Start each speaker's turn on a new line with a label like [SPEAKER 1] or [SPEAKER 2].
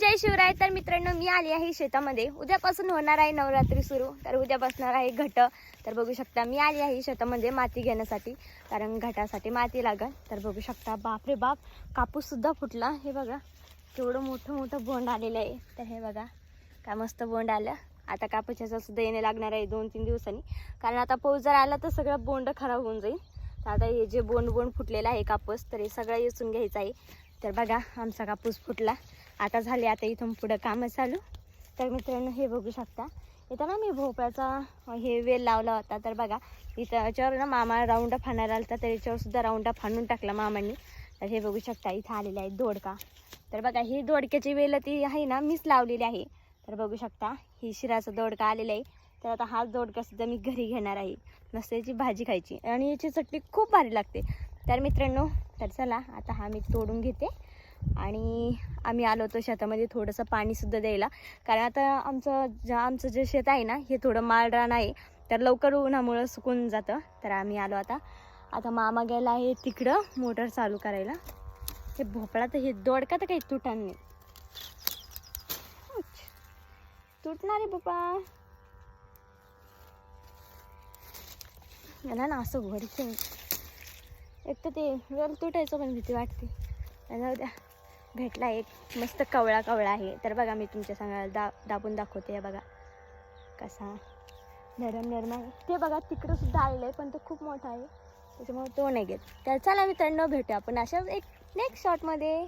[SPEAKER 1] जय शिवराय. तर मित्रांनो मी आली आहे शेतामध्ये. उद्यापासून होणार आहे नवरात्री सुरू. तर उद्या बसणार आहे घट. तर बघू शकता मी आली आहे शेतामध्ये माती घेण्यासाठी. कारण घटासाठी माती लागल. तर बघू शकता बापरे बाप कापूस सुद्धा फुटला. हे बघा केवढं मोठं मोठं बोंड आलेलं आहे. तर हे बघा काय मस्त बोंड आलं. आता कापूसाचं सुद्धा येणे लागणार आहे दोन तीन दिवसांनी. कारण आता पाऊस जर आला तर सगळं बोंड खराब होऊन जाईल. तर आता हे जे बोंड बोंड फुटलेलं आहे कापूस तर हे सगळं येसून घ्यायचं आहे. तर बघा आमचा कापूस फुटला. आता झाले आता इथून पुढं कामं चालू. तर मित्रांनो हे बघू शकता. इथं ना मी भोपळ्याचा हे वेल लावला होता. तर बघा इथं याच्यावर ना मामा राऊंडा फाणायला आला तर याच्यावर सुद्धा राऊंडा फाणून टाकला मामांनी. तर हे बघू शकता इथं आलेले आहे दोडका. तर बघा ही दोडक्याची वेल ती आहे ना मीच लावलेली आहे. तर बघू शकता ही शिराचा दोडका आलेला आहे. तर आता हाच दोडका सुद्धा मी घरी घेणार आहे. मस्त याची भाजी खायची. आणि याची चटणी खूप भारी लागते. तर मित्रांनो तर चला आता हा मी तोडून घेते. आणि आम्ही आलो होतो शेतामध्ये थोडंसं पाणीसुद्धा द्यायला. कारण आता आमचं जे आमचं जे शेत आहे ना हे थोडं माळरान आहे. तर लवकर उन्हामुळं सुकून जातं. तर आम्ही आलो आता. आता मामा गेला आहे तिकडं मोटर चालू करायला. हे भोपळा तर हे दोडका तर काही तुटान नाही. तुटणार आहे बाबा याला ना असं घरचं एक तर ते वेळ तुटायचं पण भीती वाटते. जाऊ द्या. भेटला एक मस्त कवळा कवळा आहे. तर बघा मी तुमच्या सांगायला दा दाबून दाखवते बघा. कसा नरम नरम आहे. ते बघा तिकडं सुद्धा आलेलं आहे पण तो खूप मोठा आहे. त्याच्यामुळे तो नाही घेत. तर चला मित्रांनो भेटू आपण अशाच एक नेक्स्ट शॉटमध्ये